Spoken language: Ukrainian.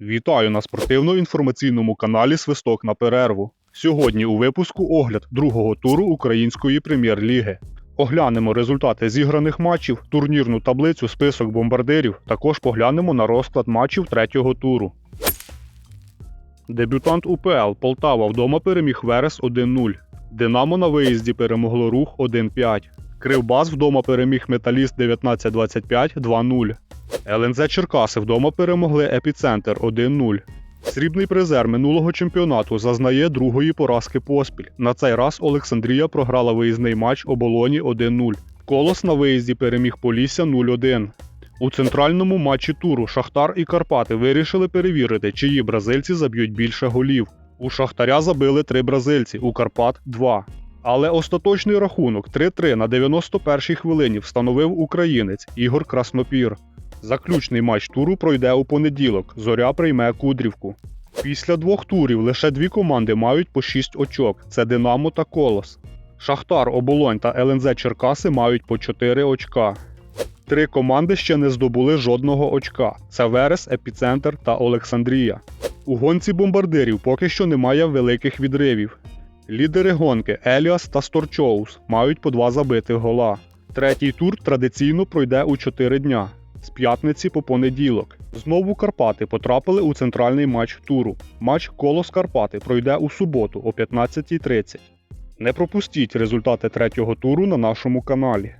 Вітаю на спортивно-інформаційному каналі Свисток на перерву. Сьогодні у випуску огляд другого туру Української прем'єр-ліги. Оглянемо результати зіграних матчів, турнірну таблицю, список бомбардирів. Також поглянемо на розклад матчів третього туру. Дебютант УПЛ Полтава вдома переміг Верес 1-0. Динамо на виїзді перемогло рух 1-5. Кривбас вдома переміг Металіст 19-25 2-0. ЛНЗ Черкаси вдома перемогли Епіцентр 1-0. Срібний призер минулого чемпіонату зазнає другої поразки поспіль. На цей раз Олександрія програла виїзний матч оболоні 1-0. Колос на виїзді переміг Полісся 0-1. У центральному матчі туру Шахтар і Карпати вирішили перевірити, чиї бразильці заб'ють більше голів. У Шахтаря забили три бразильці, у Карпат 2. Але остаточний рахунок 3-3 на 91-й хвилині встановив українець Ігор Краснопір. Заключний матч туру пройде у понеділок. Зоря прийме Кудрівку. Після двох турів лише дві команди мають по 6 очок: це Динамо та Колос. Шахтар, Оболонь та ЛНЗ Черкаси мають по 4 очка. Три команди ще не здобули жодного очка: це Верес, Епіцентр та Олександрія. У гонці бомбардирів поки що немає великих відривів. Лідери гонки Еліас та Сторчоус мають по два забитих гола. Третій тур традиційно пройде у 4 дня з п'ятниці по понеділок. Знову Карпати потрапили у центральний матч туру. Матч Колос Карпати пройде у суботу о 15.30. Не пропустіть результати третього туру на нашому каналі.